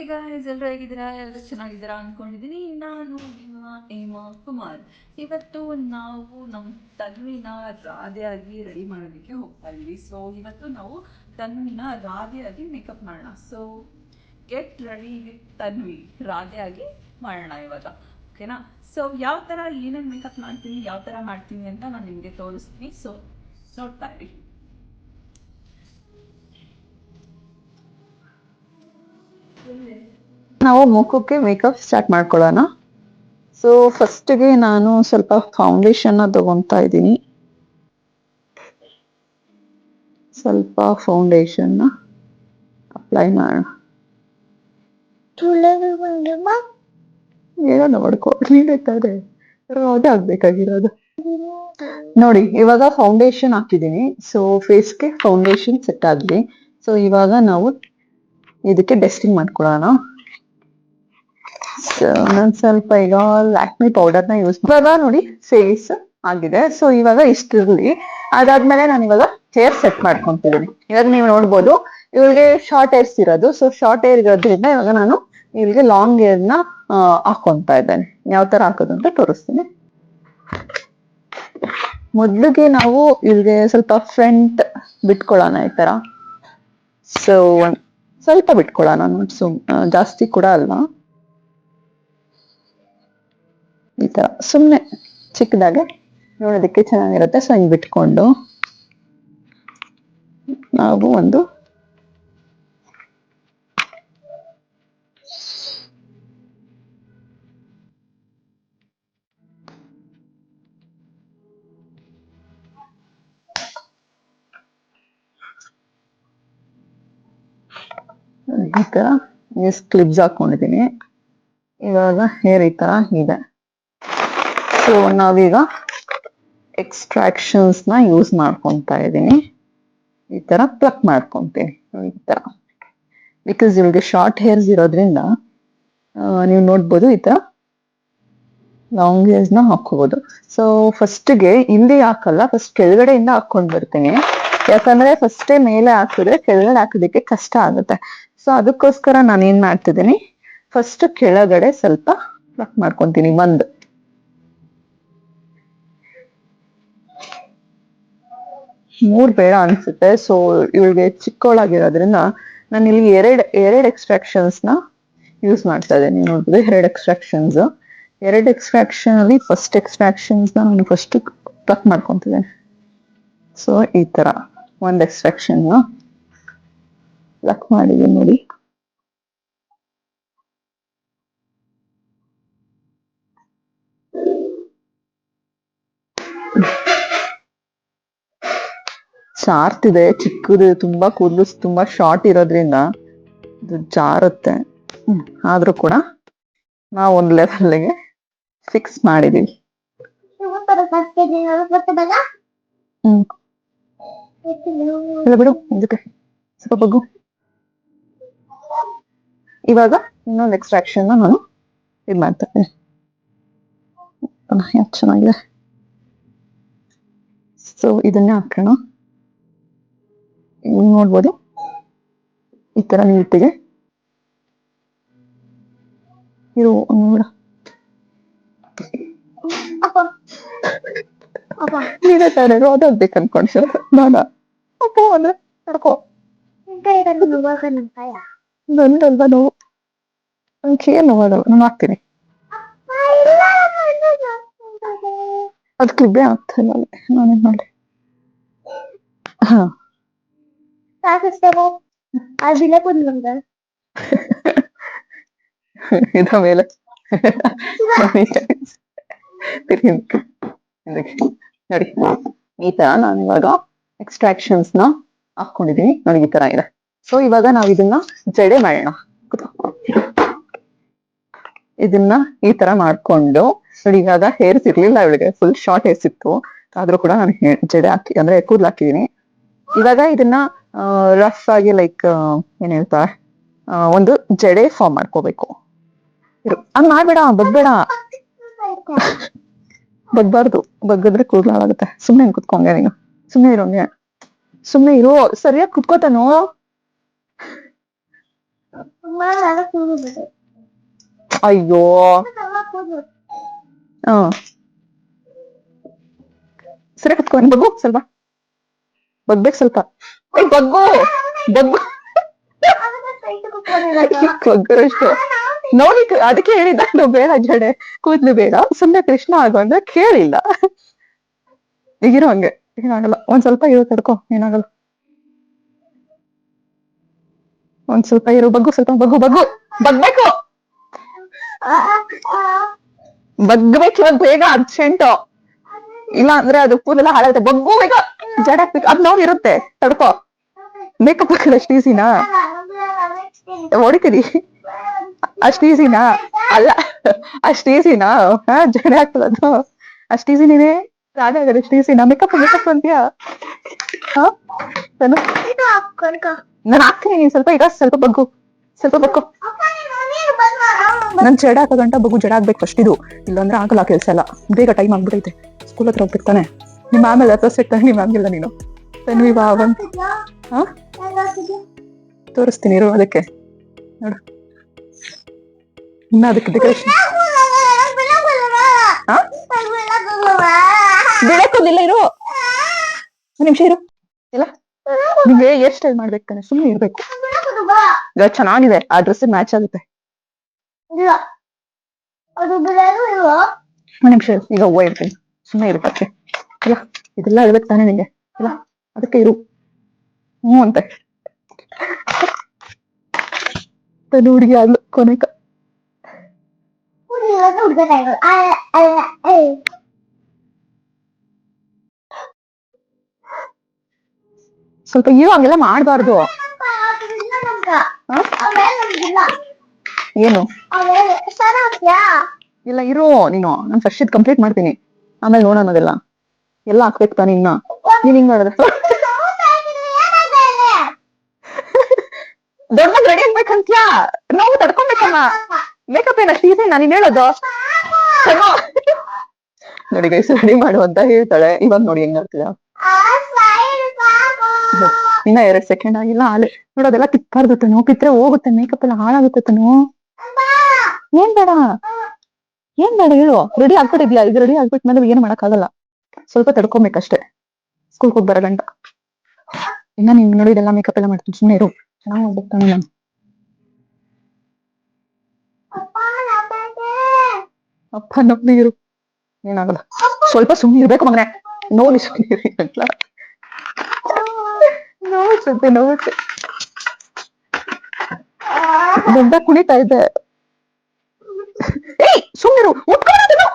ಈಗ ಎಲ್ಲರೂ ಹೇಗಿದ್ದೀರಾ? ಎಲ್ಲರೂ ಚೆನ್ನಾಗಿದ್ದೀರಾ ಅಂದ್ಕೊಂಡಿದ್ದೀನಿ ನಾನು ನಿಮ್ಮ ಹೇಮಾ ಕುಮಾರ್. ಇವತ್ತು ನಾವು ನಮ್ಮ ತನ್ವಿನ ರಾಧೆಯಾಗಿ ರೆಡಿ ಮಾಡೋದಕ್ಕೆ ಹೋಗ್ತಾ ಇದ್ವಿ ಸೊ ಇವತ್ತು ನಾವು ತನ್ವಿನ ರಾಧೆಯಾಗಿ ಮೇಕಪ್ ಮಾಡೋಣ. So get ready with Tanvi. ರಾಧೆಯಾಗಿ ಮಾಡೋಣ ಇವಾಗ. ಓಕೆನಾ ಸೊ ಯಾವ ಥರ ಏನೇನು ಮೇಕಪ್ ಮಾಡ್ತೀನಿ, ಯಾವ ಥರ ಮಾಡ್ತೀನಿ ಅಂತ ನಾನು ನಿಮಗೆ ತೋರಿಸ್ತೀನಿ. ಸೊ ನೋಡ್ತಾ ಇರಿ. ನಾವು ಮುಖಕ್ಕೆ ಮೇಕಪ್ ಸ್ಟಾರ್ಟ್ ಮಾಡ್ಕೊಳ್ಳೋಣ. ಸೊ ಫಸ್ಟ್ಗೆ ನಾನು ಸ್ವಲ್ಪ ಫೌಂಡೇಶನ್ನ ತಗೊತಾ ಇದ್ದೀನಿ. ಸ್ವಲ್ಪ ಫೌಂಡೇಶನ್ನ ಅಪ್ಲೈ ಮಾಡೋಣ ಏನೋ ನೋಡ್ಕೊ ನೀನೇ ತಾನೆ ಅದೇ ಆಗ್ಬೇಕಾಗಿರೋದು. ನೋಡಿ ಇವಾಗ ಫೌಂಡೇಶನ್ ಹಾಕಿದ್ದೀನಿ. ಸೊ ಫೇಸ್ಗೆ ಫೌಂಡೇಶನ್ ಸೆಟ್ ಆಗಲಿ ಸೊ ಇವಾಗ ನಾವು ಇದಕ್ಕೆ ಡಸ್ಟಿಂಗ್ ಮಾಡ್ಕೊಳ್ಳೋಣ ಸೊ ನಾನು ಸ್ವಲ್ಪ ಈಗ ಲ್ಯಾಕ್ಮಿ ಪೌಡರ್ನ ಯೂಸ್ ಇವಾಗ ನೋಡಿ ಫೇಸ್ ಆಗಿದೆ. ಸೊ ಇವಾಗ ಇಷ್ಟಿರ್ಲಿ ಅದಾದ್ಮೇಲೆ ನಾನು ಇವಾಗ ಹೇರ್ ಸೆಟ್ ಮಾಡ್ಕೊಂತಿದ್ದೀನಿ ಇವಾಗ ನೀವು ನೋಡ್ಬೋದು, ಇವಳಿಗೆ ಶಾರ್ಟ್ ಏರ್ಸ್ ಇರೋದು. ಸೊ ಶಾರ್ಟ್ ಏರ್ ಇರೋದ್ರಿಂದ ಇವಾಗ ನಾನು ಇವಳಿಗೆ ಲಾಂಗ್ ಏರ್ನ ಹಾಕೊಂತ ಇದ್ದೇನೆ. ಯಾವ ತರ ಹಾಕೋದು ಅಂತ ತೋರಿಸ್ತೀನಿ. ಮೊದ್ಲಿಗೆ ನಾವು ಇವ್ರಿಗೆ ಸ್ವಲ್ಪ ಫ್ರಂಟ್ ಬಿಟ್ಕೊಳ್ಳೋಣ ಈ ತರ. ಸೊ ಸ್ವಲ್ಪ ಬಿಟ್ಕೊಳ್ಳೋಣ ನೋಡಿ ಸುಮ್ ಜಾಸ್ತಿ ಕೂಡ ಅಲ್ಲ. ಈ ತರ, ಸುಮ್ನೆ ಚಿಕ್ಕದಾಗೆ ನೋಡೋದಕ್ಕೆ ಚೆನ್ನಾಗಿರುತ್ತೆ, ಸೊ ಹಿಂಗ್ ಬಿಟ್ಕೊಂಡು. ನಾವು ಒಂದು ಈ ತರ ಕ್ಲಿಪ್ಸ್ ಹಾಕೊಂಡಿದ್ದೀನಿ ಇವಾಗ ಹೇರ್ ಈ ತರ ಇದೆ. ಸೊ ನಾವೀಗ ಎಕ್ಸ್ಟ್ರಾಕ್ಷನ್ಸ್ನ ಯೂಸ್ ಮಾಡ್ಕೊತಾ ಇದ್ದೀನಿ ಈ ತರ ಪ್ಲಕ್ ಮಾಡ್ಕೊತೀನಿ. ಈ ತರ. ಬಿಕಾಸ್ ಇವಳಿಗೆ ಶಾರ್ಟ್ ಹೇರ್ಸ್ ಇರೋದ್ರಿಂದ ನೀವು ನೋಡ್ಬೋದು ಈ ತರ ಲಾಂಗ್ ಹೇರ್ಸ್ನ ಹಾಕೋಬಹುದು ಸೊ ಫಸ್ಟ್ಗೆ ಹಿಂದೆ ಹಾಕಲ್ಲ ಫಸ್ಟ್ ಕೆಳಗಡೆಯಿಂದ ಹಾಕೊಂಡ್ ಬರ್ತೀನಿ. ಯಾಕಂದ್ರೆ ಫಸ್ಟೇ ಮೇಲೆ ಹಾಕಿದ್ರೆ ಕೆಳಗಡೆ ಹಾಕೋದಕ್ಕೆ ಕಷ್ಟ ಆಗುತ್ತೆ. ಸೊ ಅದಕ್ಕೋಸ್ಕರ ನಾನು ಏನ್ ಮಾಡ್ತಿದ್ದೀನಿ? ಫಸ್ಟ್ ಕೆಳಗಡೆ ಸ್ವಲ್ಪ ಪ್ಲಕ್ ಮಾಡ್ಕೊಂತೀನಿ ಒಂದು ಮೂರ್ ಬೇಡ ಅನ್ಸುತ್ತೆ. ಸೊ ಇವಳಿಗೆ ಚಿಕ್ಕವಳಾಗಿರೋದ್ರಿಂದ ನಾನು ಇಲ್ಲಿ ಎರಡ್ ಎರಡ್ ಎಕ್ಸ್ಟ್ರಾಕ್ಷನ್ಸ್ನ ಯೂಸ್ ಮಾಡ್ತಾ ಇದ್ದೀನಿ. ನೋಡ್ಬೋದು, ಎರಡ್ ಎಕ್ಸ್ಟ್ರಾಕ್ಷನ್ಸ್ ಎರಡ್ ಎಕ್ಸ್ಟ್ರಾಕ್ಷನ್ ಅಲ್ಲಿ ಫಸ್ಟ್ ಎಕ್ಸ್ಟ್ರಾಕ್ಷನ್ಸ್ ನಾನು ಫಸ್ಟ್ ಪ್ಲಕ್ ಮಾಡ್ಕೊಂತಿದ್ದೇನೆ. ಸೊ ಈ ತರ. ಒಂದ್ ಎಕ್ಸ್ಟ್ರಾಕ್ಷನ್ ಲಕ್ ಮಾಡಿದೀನಿ ನೋಡಿ. ಜಾರ್ತಿದೆ ಚಿಕ್ಕದು ತುಂಬಾ ಕೂದಲು ತುಂಬಾ ಶಾರ್ಟ್ ಇರೋದ್ರಿಂದ ಇದು ಜಾರುತ್ತೆ. ಆದ್ರೂ ಕೂಡ ನಾವು ಒಂದ್ ಲೆವೆಲ್ಗೆ ಫಿಕ್ಸ್ ಮಾಡಿದೀವಿ. ಹ್ಮ್. ಇಲ್ಲ ಬಿಡು, ಇದಕ್ಕೆ ಸ್ವಲ್ಪ ಬಗ್ಗು. ಇವಾಗ ಇನ್ನೊಂದು ಎಕ್ಸ್ಟ್ರಾಕ್ಷನ್ ನಾನು ಇದು ಮಾಡ್ತಾ ಯಾಕೆ ಚೆನ್ನಾಗಿದೆ? ಸೊ ಇದನ್ನೇ ಹಾಕೋಣ. ನೋಡ್ಬೋದು. ಈ ತರ ನೀಟಿಗೆ. ಇರು ನೋಡ ನೀನೇ ತಾನೇ ರೋದಾಗ್ಬೇಕು ಅನ್ಕೊಂಡ್ಸ ನಾನ ಅಪ್ಪ ಅಂದ್ರೆ ನಡ್ಕೋ ನನ್ಗಲ್ವಾ ನೋವು ನಂಗೆ ಏನು ನೋವಾಗಲ್ಲ ನಾನು ಹಾಕ್ತೀನಿ ಅದಕ್ಕೆ ಇಬ್ಬೇ ಆಗ್ತಿಲ್ಲ ನಾನೇನ್ ಮಾಡಿ ಹಾ ಇದ್ರ ಮೇಲೆ ತಿರ್ಗಿ ಇದಕ್ಕೆ. ನೋಡಿ ಈ ತರ ನಾನು ಇವಾಗ ಎಕ್ಸ್ಟ್ರಾಕ್ಷನ್ಸ್ನ ಹಾಕೊಂಡಿದೀನಿ ನೋಡಿ ಈ ತರ ಇದೆ. ಸೊ ಇವಾಗ ನಾವು ಇದನ್ನ ಜಡೆ ಮಾಡೋಣ. ಇದನ್ನ ಈ ತರ ಮಾಡ್ಕೊಂಡು, ನೋಡಿ ಇವಾಗ ಹೇರ್ಸ್ ಇರ್ಲಿಲ್ಲ ಇವಳಿಗೆ. ಫುಲ್ ಶಾರ್ಟ್ ಹೇರ್ ಇತ್ತು ಆದ್ರೂ ಕೂಡ ನಾನು ಜಡೆ ಹಾಕಿ, ಅಂದ್ರೆ ಕೂದಲು ಹಾಕಿದೀನಿ. ಇವಾಗ ಇದನ್ನ ರಫ್ ಆಗಿ ಲೈಕ್ ಏನ್ ಹೇಳ್ತಾರೆ? ಒಂದು ಜಡೆ ಫಾರ್ಮ್ ಮಾಡ್ಕೋಬೇಕು. ಹಂಗ್ ಮಾಡ್ಬೇಡ ಬಗ್ಬೇಡ ಬಗ್ಬಾರ್ದು ಬಗ್ಗದ್ರೆ ಕೂದಲು ಹಾಳಾಗುತ್ತೆ ಸುಮ್ನೆ ಕುತ್ಕೊಂಗೆ ನೀನು. ಸುಮ್ನೆ ಇರೋಂಗೆ ಸುಮ್ನೆ ಇರೋ ಸರಿಯಾಗಿ ಕುತ್ಕೋತಾನೋ? ಅಯ್ಯೋ. ಹಾ. ಸರಿ ಕುತ್ಕೊಂಡು ಬಗ್ಗು ಸ್ವಲ್ಪ. ಬಗ್ಬೇಕು ಸ್ವಲ್ಪ. ಏ ಬಗ್ಗು ಬಗ್ಗು. ಬಗ್ಗರಷ್ಟು ನೋಡಿ ಕ- ಅದಕ್ಕೆ ಹೇಳಿದ ನಾನು ಬೇಡ ಜಡೆ, ಕೂದ್ಲು ಬೇಡ, ಸುಮ್ನೆ ಕೃಷ್ಣ ಆಗೋ ಅಂದ್ರೆ ಕೇಳಿಲ್ಲ. ಈಗಿರೋ ಹಂಗೆ, ಏನಾಗಲ್ಲ, ಒಂದ್ ಸ್ವಲ್ಪ ಇರೋ ತಡ್ಕೋ, ಏನಾಗಲ್ಲ. ಒಂದ್ ಸ್ವಲ್ಪ ಇರು, ಬಗ್ಗು, ಸ್ವಲ್ಪ ಬಗ್ಗು ಬಗ್ಗು, ಬಗ್ಬೇಕು. ಬಗ್ಬೇಕು ಇವಾಗ ಬೇಗ ಅರ್ಜೆಂಟ್. ಇಲ್ಲ ಅಂದ್ರೆ ಅದು ಕೂದೆಲ್ಲ ಹಾಳಾಗುತ್ತೆ. ಬಗ್ಗು ಬೇಗ ಜಡ ಹಾಕ್ಬೇಕು ಅದ್ ಇರುತ್ತೆ, ತಡ್ಕೋ. ಮೇಕಪ್ ಹಾಕಲ್ಲ ಅಷ್ಟು ಈಸಿನಾ ಹೊಡಿತೀರಿ ಅಷ್ಟು ಈಸಿನಾ ಅಲ್ಲ ಅಷ್ಟು ಈಸಿನಾ ಹಾ ಜಡೆ ಹಾಕೊಳ್ಳೋದು ಅಷ್ಟು ಈಸಿ ನೀನೇ? ರಾಧೆ ಆಗಲ್ಲ ಅಷ್ಟು ಈಸಿನಾ ಮೇಕಪ್ ಮೇಕಪ್ ಅಂತೀಯಾ? ಹಾ? ನಾನು ಹಾಕ್ತೀನಿ ನೀನ್ ಸ್ವಲ್ಪ ಈಗ ಸ್ವಲ್ಪ ಬಗ್ಗು. ಸ್ವಲ್ಪ ಬಗ್ಗು. ನನ್ ಜಡ ಹಾಕೋ ಗಂಟ ಬಗ್ಗು ಜಡ ಆಗ್ಬೇಕು ಫಸ್ಟ್ ಇದು. ಇಲ್ಲಾಂದ್ರೆ ಆಗಲ್ಲ ಕೆಲ್ಸ ಎಲ್ಲ. ಬೇಗ ಟೈಮ್ ಆಗ್ಬಿಡೈತೆ ಸ್ಕೂಲ್ ಹತ್ರ ಹೋಗ್ಬೇಕು ತಾನೆ. ನಿಮ್ಮ ಆಮೇಲೆ ಹತ್ರ ಸೆಟ್ ನಿಮ್ಮ ಆಗಿಲ್ಲ ನೀನು. ತನ್ವಿ ಬಾ ಬಂತು ಹಾ? ತೋರಿಸ್ತೀನಿ ಇರು ಅದಕ್ಕೆ. ನೋಡು. ಇನ್ನ ಅದಕ್ಕೆ ಡೆಕೋರೇಷನ್ ಬೆಳಕೋದಿಲ್ಲ ಇರು. ನಿಮಿಷ ಇರು. ಇಲ್ಲ. ನಿಮ್ಗೆ ಹೇರ್ ಸ್ಟೈಲ್ ಮಾಡ್ಬೇಕು ತಾನೆ ಸುಮ್ಮನೆ ಇರ್ಬೇಕು. ಚೆನ್ನಾಗಿದೆ, ಆ ಡ್ರೆಸ್ ಮ್ಯಾಚ್ ಆಗುತ್ತೆ. ನಿಮಿಷ ಇರು. ಈಗ ಹೂವ ಇರ್ತೀನಿ ಸುಮ್ಮನೆ ಇರ್ಬೇಕು ಇಲ್ಲ, ಇದೆಲ್ಲ ಇರ್ಬೇಕು ತಾನೆ ನಿಂಗೆ. ಇಲ್ಲ, ಅದಕ್ಕೆ ಇರು. ಹ್ಞೂ ಅಂತ. ಹುಡುಗಿ ಆದ್ಲು ಕೊನೆಕ ಸ್ವಲ್ಪ ಇರು ಹಂಗೆಲ್ಲ ಮಾಡ್ಬಾರ್ದು. ಏನು? ಇಲ್ಲ ಇರು ನೀನು. ನಾನು ಫಸ್ಟ್ ಇದು ಕಂಪ್ಲೀಟ್ ಮಾಡ್ತೀನಿ. ಆಮೇಲೆ ನೋಡೋಣ ಅದೆಲ್ಲ. ಎಲ್ಲ ಹಾಕ್ಬೇಕು ತಾನೆ ಇನ್ನ. ನೀನ್ ಹಿಂಗ್ ಮಾಡಿದ್ರೆ ದೊಡ್ಡ ರೆಡಿ ಆಗ್ಬೇಕಂತ್ಯಾ? ನಾವು ತಡ್ಕೊಬೇಕಮ್ಮ ಮೇಕಪ್ ಏನ ಈಸಿ ನಾನು ಹೇಳೋದು. ನೋಡಿ ಗೈಸ್ ರೆಡಿ ಮಾಡು ಅಂತ ಹೇಳ್ತಾಳೆ ಇವಾಗ ನೋಡಿ ಹೆಂಗ್ ಆಗ್ತಿದ ಇನ್ನ ಎರಡ್ ಸೆಕೆಂಡ್ ಆಗಿಲ್ಲ ಆಲೆ ನೋಡೋದೆಲ್ಲ ತಿಕ್ಬಾರ್ದು ತನು ಕಿತ್ರೆ ಹೋಗುತ್ತೆ ಮೇಕಪ್ ಎಲ್ಲ ಹಾಳಾಗುತ್ತೆ ತನು ಏನ್ ಬೇಡ ಏನ್ ಬೇಡ ಹೇಳು ರೆಡಿ ಆಗ್ಬಿಟ್ಟಿದ್ಯಾ ಇದು ರೆಡಿ ಆಗ್ಬಿಟ್ಮೇಲೆ ಏನ್ ಮಾಡಕ್ಕಾಗಲ್ಲ ಸ್ವಲ್ಪ ತಡ್ಕೊಬೇಕಷ್ಟೇ ಸ್ಕೂಲ್ಗೆ ಹೋಗಿ ಬರೋ ಗಂಟ ಇನ್ನ ನೀನ್ ನೋಡಿ ಮೇಕಪ್ ಎಲ್ಲ ಮಾಡ್ತೀನಿ ಸುಮ್ಮನೆ ಇರು ಚೆನ್ನಾಗಿ ತಾನೆ ನಾನು ಅಪ್ಪ ನಮ್ ನೀರು. ಏನಾಗಲ್ಲ. ಸ್ವಲ್ಪ ಸುಮ್ಮನೆ ಇರ್ಬೇಕು ಮಗನೆ. ನೋಡಿ ಸುಮ್ಮನೆ ಇರಿ ಅಂತ ನೋಡ್ಸುತ್ತೆ ನೋಡ್ಸೆ ದೊಡ್ಡ ಕುಣಿತಾ ಇದೆ. ಏಯ್ ಸುಮ್ಮನಿರು ಮುಟ್ಕೊಂಡು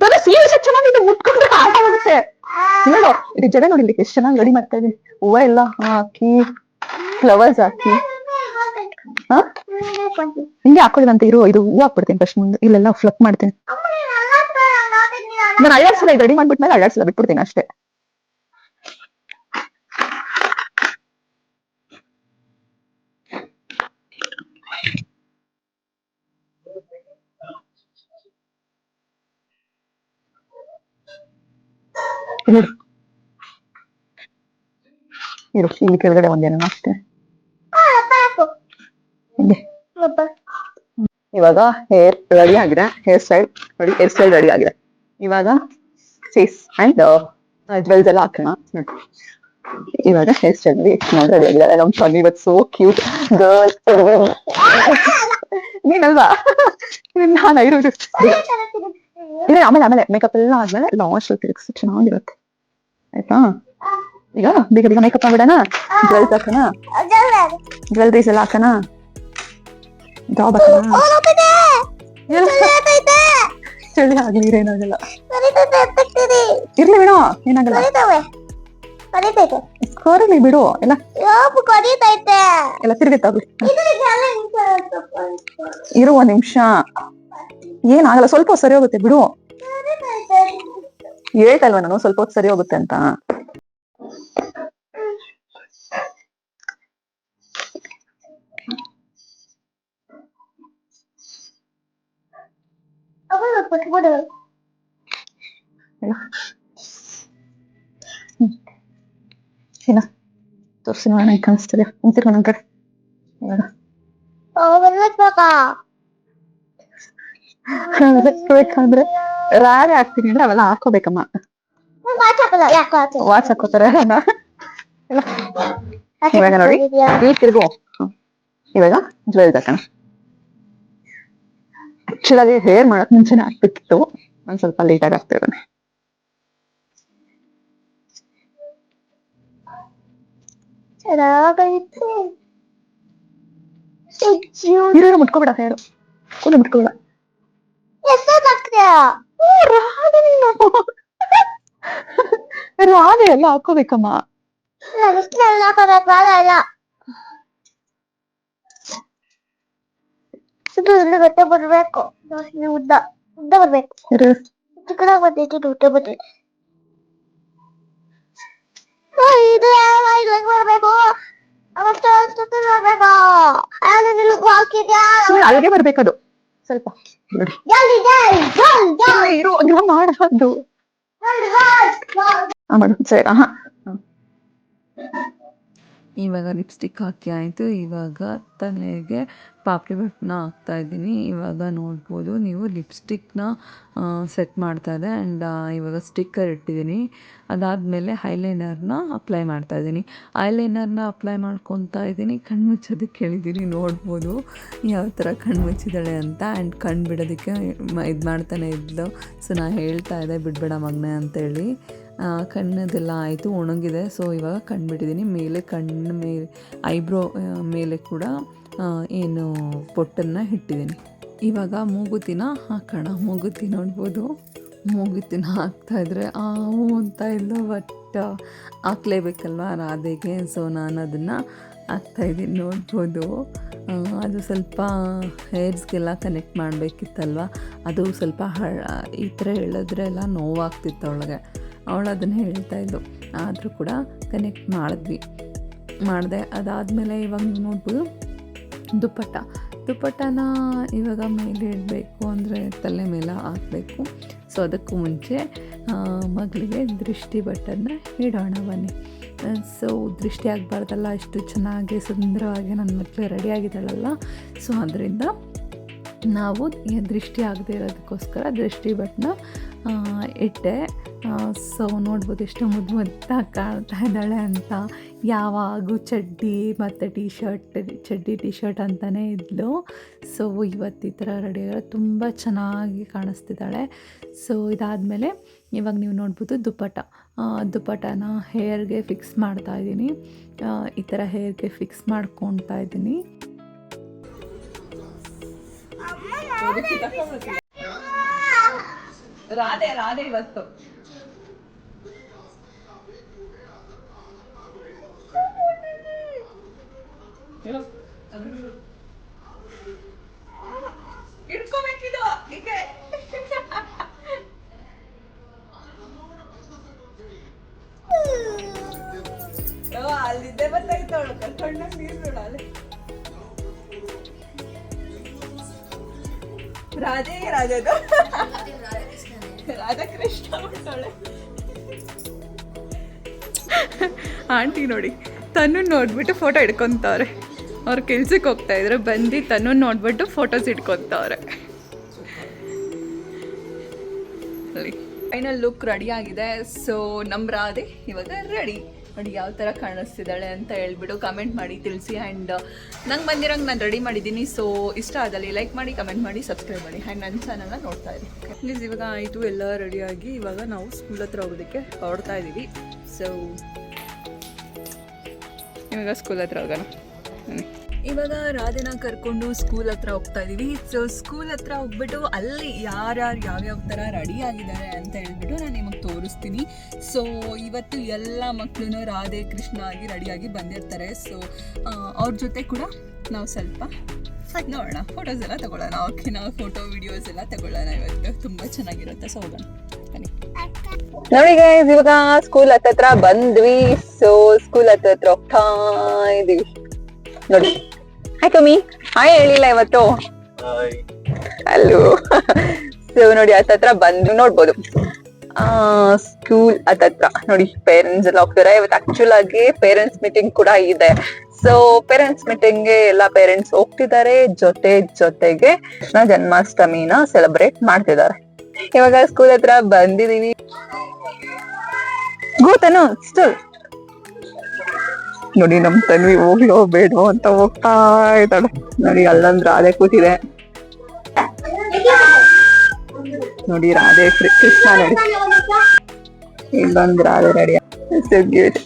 ನನ್ನ ಸೀರಿಯಸ್ ಚೆನ್ನಾಗಿದೆ ಮುಟ್ಕೊಂಡ್ರೆ ಆಟ ಆಗುತ್ತೆ ನೋಡು ಇದು ಜಡೆ ನೋಡಿ ಇಲ್ಲಿ ಎಷ್ಟು ಚೆನ್ನಾಗಿ ರೆಡಿ ಮಾಡ್ತಾ ಇದೀನಿ. ಹೂವ ಎಲ್ಲ ಹಾಕಿ ಫ್ಲವರ್ಸ್ ಹಾಕಿ. ಹಾ? ಹಿಂಗೆ ಹಾಕೊಳ್ಳಿದಂತ ಇರು ಇದು ಹೂ ಹಾಕ್ಬಿಡ್ತೀನಿ ಫಸ್ಟ್ ಮುಂದೆ. ಇಲ್ಲೆಲ್ಲ ಫ್ಲಕ್ ಮಾಡ್ತೀನಿ. ನಾನು ಅಳ್ಳಾಡ್ಸಲ್ಲ ಇದು ರೆಡಿ ಮಾಡ್ಬಿಟ್ಮೇಲೆ ಅಳ್ಳಾಡ್ಸಲ್ಲ ಬಿಟ್ಬಿಡ್ತೀನಿ ಅಷ್ಟೇ. ಇರು. ಇಲ್ಲಿ ಕೆಳಗಡೆ ಒಂದೇನೋ ಅಷ್ಟೇ. ಹಿಂಗೆ. ಇವಾಗ ಹೇರ್ ರೆಡಿ ಆಗಿದೆ. ಹೇರ್ ಸ್ಟೈಲ್ ನೋಡಿ ಹೇರ್ ಸ್ಟೈಲ್ ರೆಡಿ ಆಗಿದೆ. ಇವಾಗ ಫೇಸ್ ಅಂಡ್ ಜ್ವೆಲ್ಸ್ ಎಲ್ಲ ಹಾಕೋಣ. ನೋಡಿ. ಇವಾಗ ಹೇರ್ ಸ್ಟೈಲ್ ನೋಡಿ ನೋಡಿ ರೆಡಿ ಆಗಿದೆ. ನಮ್ ಸೊನ್ನಿ ಇವತ್ತು ಸೋ ಕ್ಯೂಟ್ ಗರ್ಲ್ ನೀನಲ್ವಾ? ನಾನು ಐರೋದು ಇಲ್ಲ ಆಮೇಲೆ ಆಮೇಲೆ ಮೇಕಪ್ ಎಲ್ಲ ಆದ್ಮೇಲೆ ಲಾಸ್ಟ್ ತಿರುಗಿಸಿ ಚೆನ್ನಾಗಿರುತ್ತೆ. ಆಯ್ತಾ? ಈಗ ಬೇಗ ಬೇಗ ಮೇಕಪ್ ಮಾಡ್ಬಿಡೋಣ. ಜ್ವೆಲ್ಸ್ ಹಾಕೋಣ. ಜ್ವೆಲ್ರೀಸ್ ಎಲ್ಲ ಹಾಕೋಣ. ಜಾಬ್ ಚಳಿ ಆಗ್ಲಿ ಏನಾಗಲ್ಲ. ಇರ್ಲಿ ಬಿಡು ಏನಾಗಲ್ಲ. ಕರಲಿ ಬಿಡು ಎಲ್ಲ. ಎಲ್ಲ ತಿರುಗುತ್ತಾಗ್ಲಿ ಇರು ಒಂದ್ ನಿಮಿಷ ಏನಾಗಲ್ಲ ಸ್ವಲ್ಪ ಸರಿ ಹೋಗುತ್ತೆ ಬಿಡು. ಹೇಳ್ತಲ್ವಾ ನಾನು ಸ್ವಲ್ಪ ಹೊತ್ತು ಸರಿ ಹೋಗುತ್ತೆ ಅಂತ? ಇಲ್ಲ ಹ್ಮ್ ಏನ ತೋರ್ಸಿ ನೋಡೋಣ ಕಾಣಿಸ್ತದೆ ನಿಂತಿರೋ ನನ್ ಕಡೆ ಹಾಕ್ಬೇಕಂದ್ರೆ ರಾರೆ ಹಾಕ್ತೀನಿ ಅಂದ್ರೆ ಅವೆಲ್ಲ ಹಾಕೋಬೇಕಮ್ಮ ವಾಚ್ ಹಾಕೋತಾರೆ ಇವಾಗ ನೋಡಿ ತಿರ್ಗೋ. ಇವಾಗ? ಜ್ಯುವೆಲ್ಸ್ ಹಾಕೋಣ ಆಕ್ಚುಲಿ ಹೇರ್ ಮಾಡಕ್ ಮುಂಚೆನೆ ಆಗ್ಬೇಕಿತ್ತು. ಒಂದ್ ಸ್ವಲ್ಪ ಲೇಟ್ ಆಗಿ ಆಗ್ತಾ ಇದ್ದಾನೆ ಇರೋ ಮುಟ್ಕೋಬೇಡ ಹೇರು ಕೂದಲು ಮುಟ್ಕೋಬೇಡ. ರಾಧೆ ಎಲ್ಲ ಹಾಕೋಬೇಕಮ್ಮ. ಗೊತ್ತ ಬರ್ಬೇಕು. ಉದ್ದ ಉದ್ದ ಬರ್ಬೇಕು. ಇರು. ಚಿಕ್ಕದಾಗಿ ಬಂದೈತಿ ಉದ್ದ ಬಂದೈತಿ ಇದು ಯಾವ ಇದು ಹೆಂಗ್ ಬರ್ಬೇಕು? ಅವತ್ತು ಬರ್ಬೇಕು? ಅದನ್ನ ಹಾಕಿದ್ಯಾ ಸುಮ್ನೆ ಅಲ್ಲಿಗೆ ಬರ್ಬೇಕದು. ಸ್ವಲ್ಪ ನೋಡಿ. ಜಲ್ದಿ ಇರು ಮಾಡು. ಸರಿ ಹಾ ಇವಾಗ ಲಿಪ್ಸ್ಟಿಕ್ ಹಾಕಿ ಆಯಿತು. ಇವಾಗ ತಲೆಗೆ ಪಾಪಡಿ ಬಟ್ಟನ್ನ ಹಾಕ್ತಾ ಇದ್ದೀನಿ. ಇವಾಗ ನೋಡ್ಬೋದು ನೀವು ಲಿಪ್ಸ್ಟಿಕ್ನ ಸೆಟ್ ಮಾಡ್ತಾ ಇದೆ. ಆ್ಯಂಡ್ ಇವಾಗ ಸ್ಟಿಕ್ಕರ್ ಇಟ್ಟಿದ್ದೀನಿ. ಅದಾದಮೇಲೆ ಹೈಲೈನರ್ನ ಅಪ್ಲೈ ಮಾಡ್ತಾ ಇದ್ದೀನಿ. ಐಲೈನರ್ನ ಅಪ್ಲೈ ಮಾಡ್ಕೊತಾ ಇದ್ದೀನಿ. ಕಣ್ಣು ಮುಚ್ಚೋದಕ್ಕೆ ಹೇಳಿದ್ದೀನಿ ನೋಡ್ಬೋದು. ಯಾವ ಥರ ಕಣ್ಣು ಮುಚ್ಚಿದ್ದಾಳೆ ಅಂತ ಆ್ಯಂಡ್ ಕಣ್ಣು ಬಿಡೋದಕ್ಕೆ ಇದು ಮಾಡ್ತಾನೆ ಇದ್ಲು. ಸೊ ನಾನು ಹೇಳ್ತಾ ಇದ್ದೆ, ಬಿಡಬೇಡ ಮಗ್ನೆ ಅಂತೇಳಿ. ಕಣ್ಣದೆಲ್ಲ ಆಯಿತು, ಒಣಗಿದೆ. ಸೊ ಇವಾಗ ಕಣ್ಬಿಟ್ಟಿದ್ದೀನಿ ಮೇಲೆ ಕಣ್ಣು ಮೇಲೆ ಐಬ್ರೋ ಮೇಲೆ ಕೂಡ ಏನು ಪೊಟ್ಟನ್ನು ಇಟ್ಟಿದ್ದೀನಿ ಇವಾಗ ಮೂಗುತಿನ ಹಾಕೋಣ. ಮೂಗುತಿ ನೋಡ್ಬೋದು. ಮೂಗುತಿನ ಹಾಕ್ತಾಯಿದ್ರೆ ಆ ಅಂತ ಇಲ್ಲ ಬಟ್ ಹಾಕ್ಲೇಬೇಕಲ್ವ ರಾಧೆಗೆ? ಸೊ ನಾನು ಅದನ್ನು ಹಾಕ್ತಾಯಿದ್ದೀನಿ ನೋಡ್ಬೋದು. ಅದು ಸ್ವಲ್ಪ ಹೇರ್ಸ್ಗೆಲ್ಲ ಕನೆಕ್ಟ್ ಮಾಡಬೇಕಿತ್ತಲ್ವ? ಅದು ಸ್ವಲ್ಪ ಹ, ಈ ಥರ ಹೇಳಿದ್ರೆ ಎಲ್ಲ ನೋವಾಗ್ತಿತ್ತು ಅವಳಿಗೆ. ಅವಳು ಅದನ್ನು ಹೇಳ್ತಾ ಇದ್ಲು. ಆದರೂ ಕೂಡ ಕನೆಕ್ಟ್ ಮಾಡಿದ್ವಿ. ಮಾಡಿದೆ, ಅದಾದಮೇಲೆ ಇವಾಗ ನೋಡ್ಬೋದು, ದುಪ್ಪಟ್ಟ. ದುಪ್ಪಟ್ಟನ ಇವಾಗ ಮೇಲೆ ಇಡಬೇಕು ಅಂದರೆ ತಲೆ ಮೇಲೆ ಹಾಕಬೇಕು. ಸೊ ಅದಕ್ಕೂ ಮುಂಚೆ ಮಗಳಿಗೆ ದೃಷ್ಟಿ ಬಟ್ಟನ್ನ ಇಡೋಣ, ಬನ್ನಿ. ಸೊ ದೃಷ್ಟಿ ಆಗಬಾರ್ದಲ್ಲ ಅಷ್ಟು ಚೆನ್ನಾಗಿ ಸುಂದರವಾಗಿ ನನ್ನ ಮಕ್ಕಳು ರೆಡಿಯಾಗಿದ್ದಾಳಲ್ಲ ಸೊ ಅದರಿಂದ ನಾವು ದೃಷ್ಟಿ ಆಗದೆ ಇರೋದಕ್ಕೋಸ್ಕರ ದೃಷ್ಟಿ ಬಟ್ಟನ್ನ ಇಟ್ಟೆ. ಸೊ ನೋಡ್ಬೋದು ಎಷ್ಟು ಮುದ್ದು ಮುದ್ದಾಗಿ ಕಾಣ್ತಾ ಇದ್ದಾಳೆ ಅಂತ. ಯಾವಾಗೂ ಚಡ್ಡಿ ಮತ್ತು ಟೀ ಶರ್ಟ್ ಚಡ್ಡಿ ಟೀ ಶರ್ಟ್ ಅಂತಲೇ ಇದ್ಲು. ಸೊ ಇವತ್ತು ಈ ಥರ ರೆಡಿ ತುಂಬ ಚೆನ್ನಾಗಿ ಕಾಣಿಸ್ತಿದ್ದಾಳೆ. ಸೊ ಇದಾದಮೇಲೆ ಇವಾಗ ನೀವು ನೋಡ್ಬೋದು ದುಪ್ಪಟ ದುಪ್ಪಟನ ಹೇರ್ಗೆ ಫಿಕ್ಸ್ ಮಾಡ್ತಾ ಇದ್ದೀನಿ. ಈ ಥರ ಹೇರ್ಗೆ ಫಿಕ್ಸ್ ಮಾಡ್ಕೊತಾ ಇದ್ದೀನಿ. ರಾಧೆ ರಾಧೆ ಇವತ್ತು. ಇಟ್ಕೋಬೇಕಿದು ಹೀಗೆ. ಅಲ್ಲಿದ್ದೆ ಬಂದಾಯ್ತು ಅವಳು. ಕಣ್ಣ ನೀರು ನೋಡ ಅಲ್ಲಿ. ರಾಧೆ ರಾಧೆದು ರಾಧಾಕೃಷ್ಣ ಬಿಡ್ತಾಳೆ ಆಂಟಿ ನೋಡಿ ತನ್ನ ನೋಡ್ಬಿಟ್ಟು ಫೋಟೋ ಹಿಡ್ಕೊತವ್ರೆ. ಅವ್ರು ಕೆಲ್ಸಕ್ಕೆ ಹೋಗ್ತಾ ಇದ್ರೆ ಬಂದು ತನ್ನು ನೋಡ್ಬಿಟ್ಟು ಫೋಟೋಸ್ ಇಟ್ಕೊತವ್ರೆ ಫೈನಲ್ ಲುಕ್ ರೆಡಿ ಆಗಿದೆ. ಸೊ ನಮ್ಮ ರಾಧೆ ಇವಾಗ ರೆಡಿ ನೋಡಿ ಯಾವ ಥರ ಕಾಣಿಸ್ತಿದ್ದಾಳೆ ಅಂತ ಹೇಳ್ಬಿಟ್ಟು ಕಮೆಂಟ್ ಮಾಡಿ ತಿಳಿಸಿ ಆ್ಯಂಡ್ ನಂಗೆ ಬಂದಿರಂಗೆ ನಾನು ರೆಡಿ ಮಾಡಿದ್ದೀನಿ. ಸೊ ಇಷ್ಟ ಆದಲ್ಲಿ ಲೈಕ್ ಮಾಡಿ ಕಮೆಂಟ್ ಮಾಡಿ ಸಬ್ಸ್ಕ್ರೈಬ್ ಮಾಡಿ. ಆ್ಯಂಡ್ ನನ್ನ ಚಾನಲ್ನ ನೋಡ್ತಾ ಇದ್ದೀನಿ ಪ್ಲೀಸ್ ಇವಾಗ ಆಯಿತು ಎಲ್ಲ ರೆಡಿಯಾಗಿ ಇವಾಗ ನಾವು ಸ್ಕೂಲ್ ಹತ್ರ ಹೋಗೋದಕ್ಕೆ ಹೊರಡ್ತಾ ಇದ್ದೀವಿ ಸೊ ಇವಾಗ ಸ್ಕೂಲ್ ಹತ್ರ ಹೋಗೋಣ. ಬನ್ನಿ. ಇವಾಗ ರಾಧೆನ ಕರ್ಕೊಂಡು ಸ್ಕೂಲ್ ಹತ್ರ ಹೋಗ್ತಾ ಇದೀವಿ. ಸೊ ಸ್ಕೂಲ್ ಹತ್ರ ಹೋಗ್ಬಿಟ್ಟು ಅಲ್ಲಿ ಯಾರ್ಯಾರು ಯಾವ್ಯಾವ ಥರ ರೆಡಿ ಆಗಿದ್ದಾರೆ ಅಂತ ಹೇಳ್ಬಿಟ್ಟು ನಾನು ನಿಮಗೆ ತೋರಿಸ್ತೀನಿ. ಸೊ ಇವತ್ತು ಎಲ್ಲ ಮಕ್ಕಳು ರಾಧೆ, ಕೃಷ್ಣ ಆಗಿ ರೆಡಿಯಾಗಿ ಬಂದಿರ್ತಾರೆ. ಸೊ ಅವ್ರ ಜೊತೆ ಕೂಡ ನಾವು ಸ್ವಲ್ಪ ನೋಡೋಣ. ಫೋಟೋಸ್ ಎಲ್ಲ ತಗೊಳ್ಳೋಣ. ಓಕೆ ನಾವು ಫೋಟೋ ವಿಡಿಯೋಸ್ ಎಲ್ಲ ತಗೊಳ್ಳೋಣ ಇವತ್ತು. ತುಂಬ ಚೆನ್ನಾಗಿರುತ್ತೆ. ಸೊ ಹೋಗೋಣ. ನೋಡಿ ಇವಾಗ ಸ್ಕೂಲ್ ಹತ್ತತ್ರ ಬಂದ್ವಿ. ಸೊ ಸ್ಕೂಲ್ ಹತ್ತತ್ರ ಹೋಗ್ತಾ ಇದೀವಿ. ನೋಡಿ. ಹಾಯ್ ಕಮಿ ಹಾಯ್ ಹೇಳಿಲ್ಲ ಇವತ್ತು. ಹಲೋ ಸೊ ನೋಡಿ ಹತ್ತತ್ರ ಬಂದು ನೋಡ್ಬೋದು. ಆ ಸ್ಕೂಲ್ ಹತ್ತತ್ರ ನೋಡಿ ಪೇರೆಂಟ್ಸ್ ಎಲ್ಲ ಹೋಗ್ತಾರೆ. ಇವತ್ತು ಆಕ್ಚುಲ್ ಆಗಿ ಪೇರೆಂಟ್ಸ್ ಮೀಟಿಂಗ್ ಕೂಡ ಇದೆ. ಸೊ ಪೇರೆಂಟ್ಸ್ ಮೀಟಿಂಗ್ಗೆ ಎಲ್ಲ ಪೇರೆಂಟ್ಸ್ ಹೋಗ್ತಿದ್ದಾರೆ. ಜೊತೆ ಜೊತೆಗೆ ನಾ ಜನ್ಮಾಷ್ಟಮಿನ ಸೆಲೆಬ್ರೇಟ್ ಮಾಡ್ತಿದ್ದಾರೆ. ಇವಾಗ ಸ್ಕೂಲ್ ಹತ್ರ ಬಂದಿದೀವಿ. ಗೊತ್ತೇನು ಸ್ಟಿಲ್ ನೋಡಿ ನಮ್ ತನ್ವಿ ಹೋಗ್ಲೋ ಬೇಡವೋ ಅಂತ ಹೋಗ್ತಾ ಇದ್ದಾಳೆ. ನೋಡಿ ಅಲ್ಲೊಂದ್ ರಾಧೆ ಕೂತಿದೆ. ನೋಡಿ ರಾಧೆ ಕೃಷ್ಣ ನೋಡಿ. ಇಲ್ಲೊಂದ್ ರಾಧೆ ರೆಡಿ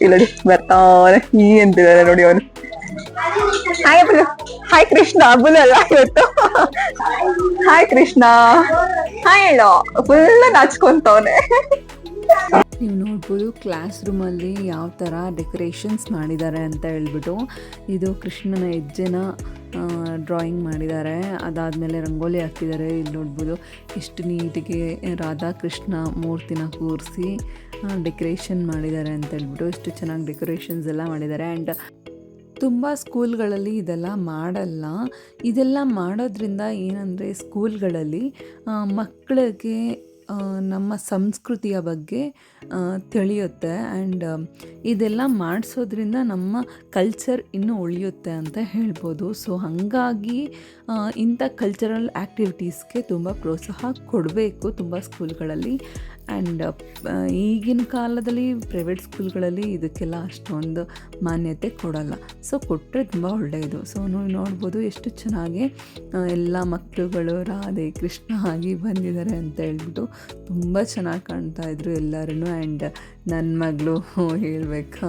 ಇಲ್ಲ ಬರ್ತಾನೆ ಈ ಅಂತಿದ್ದಾರೆ ನೋಡಿ ಅವನು. ಹಾಯ್ ಹಾಯ್ ಕೃಷ್ಣ ಬುಲ್ ಅಲ್ಲ ಇವತ್ತು. ಹಾಯ್ ಕೃಷ್ಣ. ಹಾಯ್ ಹೇಳೋ ಫುಲ್ ನಾಚ್ಕೊಂತವನೆ. ನೀವು ನೋಡ್ಬೋದು ಕ್ಲಾಸ್ ರೂಮಲ್ಲಿ ಯಾವ ಥರ ಡೆಕೋರೇಷನ್ಸ್ ಮಾಡಿದ್ದಾರೆ ಅಂತ ಹೇಳ್ಬಿಟ್ಟು ಇದು ಕೃಷ್ಣನ ಹೆಜ್ಜೆನ ಡ್ರಾಯಿಂಗ್ ಮಾಡಿದ್ದಾರೆ. ಅದಾದಮೇಲೆ ರಂಗೋಲಿ ಹಾಕಿದ್ದಾರೆ. ಇಲ್ಲಿ ನೋಡ್ಬೋದು ಎಷ್ಟು ನೀಟಿಗೆ ರಾಧಾಕೃಷ್ಣ ಮೂರ್ತಿನ ಕೂರಿಸಿ ಡೆಕೋರೇಷನ್ ಮಾಡಿದ್ದಾರೆ ಅಂತ ಹೇಳ್ಬಿಟ್ಟು ಎಷ್ಟು ಚೆನ್ನಾಗಿ ಡೆಕೋರೇಷನ್ಸ್ ಎಲ್ಲ ಮಾಡಿದ್ದಾರೆ. ಆ್ಯಂಡ್ ತುಂಬ ಸ್ಕೂಲ್ಗಳಲ್ಲಿ ಇದೆಲ್ಲ ಮಾಡಲ್ಲ. ಇದೆಲ್ಲ ಮಾಡೋದ್ರಿಂದ ಏನಂದರೆ ಸ್ಕೂಲ್ಗಳಲ್ಲಿ ಮಕ್ಕಳಿಗೆ ನಮ್ಮ ಸಂಸ್ಕೃತಿಯ ಬಗ್ಗೆ ತಿಳಿಯುತ್ತೆ. ಆ್ಯಂಡ್ ಇದೆಲ್ಲ ಮಾಡಿಸೋದ್ರಿಂದ ನಮ್ಮ ಕಲ್ಚರ್ ಇನ್ನೂ ಉಳಿಯುತ್ತೆ ಅಂತ ಹೇಳ್ಬೋದು. ಸೊ ಹಾಗಾಗಿ ಇಂಥ ಕಲ್ಚರಲ್ ಆ್ಯಕ್ಟಿವಿಟೀಸ್ಗೆ ತುಂಬ ಪ್ರೋತ್ಸಾಹ ಕೊಡಬೇಕು. ತುಂಬ ಸ್ಕೂಲ್ಗಳಲ್ಲಿ ಆ್ಯಂಡ್ ಈಗಿನ ಕಾಲದಲ್ಲಿ ಪ್ರೈವೇಟ್ ಸ್ಕೂಲ್ಗಳಲ್ಲಿ ಇದಕ್ಕೆಲ್ಲ ಅಷ್ಟೊಂದು ಮಾನ್ಯತೆ ಕೊಡಲ್ಲ. ಸೊ ಕೊಟ್ಟರೆ ತುಂಬ ಒಳ್ಳೆಯದು. ಸೊ ನೀವು ನೋಡ್ಬೋದು ಎಷ್ಟು ಚೆನ್ನಾಗಿ ಎಲ್ಲ ಮಕ್ಕಳುಗಳು ರಾಧೆ ಕೃಷ್ಣ ಆಗಿ ಬಂದಿದ್ದಾರೆ ಅಂತ ಹೇಳ್ಬಿಟ್ಟು ತುಂಬ ಚೆನ್ನಾಗಿ ಕಾಣ್ತಾ ಇದ್ರು ಎಲ್ಲರೂ ಆ್ಯಂಡ್ ನನ್ನ ಮಗಳು ಹೇಳಬೇಕಾ?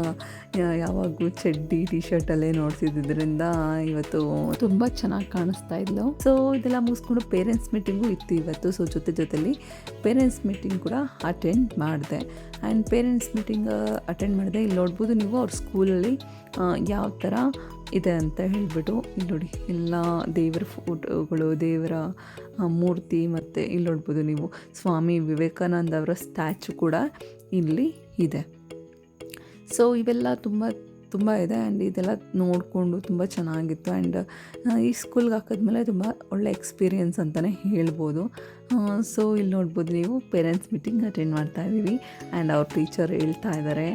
ಯಾವಾಗೂ ಚಡ್ಡಿ ಟಿ ಶರ್ಟಲ್ಲೇ ನೋಡ್ತಿದ್ದರಿಂದ ಇವತ್ತು ತುಂಬ ಚೆನ್ನಾಗಿ ಕಾಣಿಸ್ತಾ ಇದ್ಲು. ಸೊ ಇದೆಲ್ಲ ಮುಗಿಸ್ಕೊಂಡು ಪೇರೆಂಟ್ಸ್ ಮೀಟಿಂಗು ಇತ್ತು ಇವತ್ತು. ಸೊ ಜೊತೆ ಜೊತೆಲಿ ಪೇರೆಂಟ್ಸ್ ಮೀಟಿಂಗ್ ಕೂಡ ಅಟೆಂಡ್ ಮಾಡಿದೆ. ಆ್ಯಂಡ್ ಪೇರೆಂಟ್ಸ್ ಮೀಟಿಂಗ್ ಅಟೆಂಡ್ ಮಾಡಿದೆ. ಇಲ್ಲಿ ನೋಡ್ಬೋದು ನೀವು ಅವ್ರ ಸ್ಕೂಲಲ್ಲಿ ಯಾವ ಥರ ಇದೆ ಅಂತ ಹೇಳಿಬಿಟ್ಟು. ಇಲ್ಲಿ ನೋಡಿ, ಎಲ್ಲ ದೇವರ ಫೋಟೋಗಳು ದೇವರ ಮೂರ್ತಿ ಮತ್ತು ಇಲ್ಲಿ ನೋಡ್ಬೋದು ನೀವು. ಸ್ವಾಮಿ ವಿವೇಕಾನಂದ ಅವರ ಸ್ಟ್ಯಾಚು ಕೂಡ ಇಲ್ಲಿ ಇದೆ. ಸೊ ಇವೆಲ್ಲ ತುಂಬ ತುಂಬ ಇದೆ ಆ್ಯಂಡ್ ಇದೆಲ್ಲ ನೋಡಿಕೊಂಡು ತುಂಬ ಚೆನ್ನಾಗಿತ್ತು. ಆ್ಯಂಡ್ ಈ ಸ್ಕೂಲ್ಗೆ ಹಾಕಿದ್ಮೇಲೆ ತುಂಬ ಒಳ್ಳೆ ಎಕ್ಸ್ಪೀರಿಯನ್ಸ್ ಅಂತಲೇ ಹೇಳ್ಬೋದು. ಸೊ ಇಲ್ಲಿ ನೋಡ್ಬೋದು ನೀವು ಪೇರೆಂಟ್ಸ್ ಮೀಟಿಂಗ್ ಅಟೆಂಡ್ ಮಾಡ್ತಾ ಇದ್ದೀವಿ ಆ್ಯಂಡ್ ಅವ್ರ ಟೀಚರ್ ಹೇಳ್ತಾ ಇದ್ದಾರೆ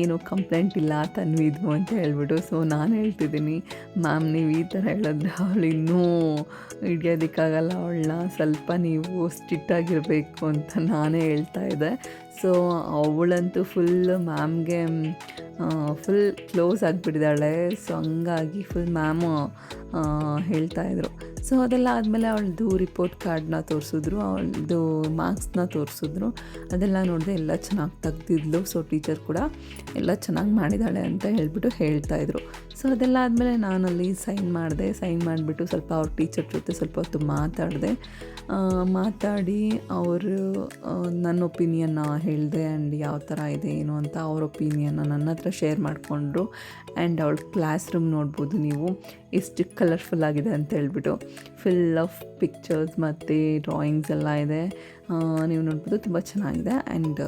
ಏನು ಕಂಪ್ಲೇಂಟ್ ಇಲ್ಲ, ತನ್ವಿದ್ವು ಅಂತ ಹೇಳ್ಬಿಟ್ಟು. ಸೊ ನಾನು ಹೇಳ್ತಿದ್ದೀನಿ ಮ್ಯಾಮ್ ನೀವು ಈ ಥರ ಹೇಳಿದ್ರೆ ಅವಳು ಇನ್ನೂ ಹಿಡಿಯೋದಕ್ಕಾಗಲ್ಲ, ಅವಳನ್ನ ಸ್ವಲ್ಪ ನೀವು ಸ್ಟಿಟ್ಟಾಗಿರಬೇಕು ಅಂತ ನಾನೇ ಹೇಳ್ತಾ ಇದ್ದೆ. ಸೊ ಅವಳಂತೂ ಫುಲ್ ಮ್ಯಾಮ್ಗೆ ಫುಲ್ ಕ್ಲೋಸ್ ಆಗಿಬಿಟ್ಟಿದ್ದಾಳೆ. ಸೊ ಹಂಗಾಗಿ ಫುಲ್ ಮ್ಯಾಮು ಹೇಳ್ತಾಯಿದ್ರು ಸೊ ಅದೆಲ್ಲ ಆದಮೇಲೆ ಅವಳದು ರಿಪೋರ್ಟ್ ಕಾರ್ಡ್ನ ತೋರಿಸಿದ್ರು, ಅವಳದು ಮಾರ್ಕ್ಸ್ನ ತೋರಿಸಿದ್ರು. ಅದೆಲ್ಲ ನೋಡಿದೆ ಎಲ್ಲ ಚೆನ್ನಾಗಿ ತೆಗ್ದಿದ್ಲು. ಸೊ ಟೀಚರ್ ಕೂಡ ಎಲ್ಲ ಚೆನ್ನಾಗಿ ಮಾಡಿದ್ದಾಳೆ ಅಂತ ಹೇಳಿಬಿಟ್ಟು ಹೇಳ್ತಾಯಿದ್ರು ಸೊ ಅದೆಲ್ಲ ಆದಮೇಲೆ ನಾನಲ್ಲಿ ಸೈನ್ ಮಾಡಿದೆ. ಸೈನ್ ಮಾಡಿಬಿಟ್ಟು ಸ್ವಲ್ಪ ಅವ್ರ ಟೀಚರ್ ಜೊತೆ ಸ್ವಲ್ಪ ಹೊತ್ತು ಮಾತಾಡಿದೆ. ಮಾತಾಡಿ ಅವರು ನನ್ನ ಒಪಿನಿಯನ್ನ ಹೇಳಿದೆ ಆ್ಯಂಡ್ ಯಾವ ಥರ ಇದೆ, ಏನು ಅಂತ ಅವ್ರ ಒಪಿನಿಯನ್ನ ನನ್ನ ಹತ್ರ ಶೇರ್ ಮಾಡಿಕೊಂಡ್ರು. ಆ್ಯಂಡ್ ಅವಳ ಕ್ಲಾಸ್ ರೂಮ್ ನೋಡ್ಬೋದು ನೀವು. ಎಷ್ಟು ಕಲರ್ಫುಲ್ ಆಗಿದೆ ಅಂತ ಹೇಳ್ಬಿಟ್ಟು ಫುಲ್ ಆಫ್ ಪಿಕ್ಚರ್ಸ್ ಮತ್ತು ಡ್ರಾಯಿಂಗ್ಸ್ ಎಲ್ಲ ಇದೆ. ನೀವು ನೋಡ್ಬೋದು ತುಂಬ ಚೆನ್ನಾಗಿದೆ ಆ್ಯಂಡ್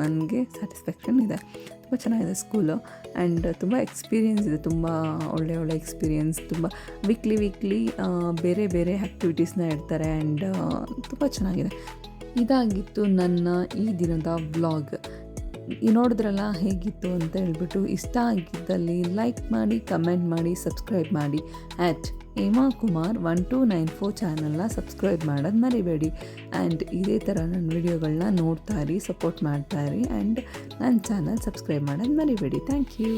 ನನಗೆ ಸ್ಯಾಟಿಸ್ಫ್ಯಾಕ್ಷನ್ ಇದೆ. ತುಂಬ ಚೆನ್ನಾಗಿದೆ ಸ್ಕೂಲು ಆ್ಯಂಡ್ ತುಂಬ ಎಕ್ಸ್ಪೀರಿಯೆನ್ಸ್ ಇದೆ, ತುಂಬ ಒಳ್ಳೆ ಒಳ್ಳೆ ಎಕ್ಸ್ಪೀರಿಯೆನ್ಸ್ ತುಂಬ ವೀಕ್ಲಿ ವೀಕ್ಲಿ ಬೇರೆ ಬೇರೆ ಆ್ಯಕ್ಟಿವಿಟೀಸ್ನ ಇಡ್ತಾರೆ ಆ್ಯಂಡ್ ತುಂಬ ಚೆನ್ನಾಗಿದೆ. ಇದಾಗಿತ್ತು ನನ್ನ ಈ ದಿನದ ವ್ಲಾಗ್ ನೋಡಿದ್ರಲ್ಲ ಹೇಗಿತ್ತು ಅಂತ ಹೇಳ್ಬಿಟ್ಟು ಇಷ್ಟ ಆಗಿದ್ದಲ್ಲಿ ಲೈಕ್ ಮಾಡಿ ಕಮೆಂಟ್ ಮಾಡಿ ಸಬ್ಸ್ಕ್ರೈಬ್ ಮಾಡಿ at Hema Kumar one two nine four ಚಾನಲ್ನ ಸಬ್ಸ್ಕ್ರೈಬ್ ಮಾಡೋದು ಮರಿಬೇಡಿ. ಆ್ಯಂಡ್ ಇದೇ ಥರ ನನ್ನ ವೀಡಿಯೋಗಳನ್ನ ನೋಡ್ತಾ ಇರಿ ಸಪೋರ್ಟ್ ಮಾಡ್ತಾ ಇರಿ ಆ್ಯಂಡ್ ನನ್ನ ಚಾನಲ್ ಸಬ್ಸ್ಕ್ರೈಬ್ ಮಾಡೋದು ಮರಿಬೇಡಿ. Thank you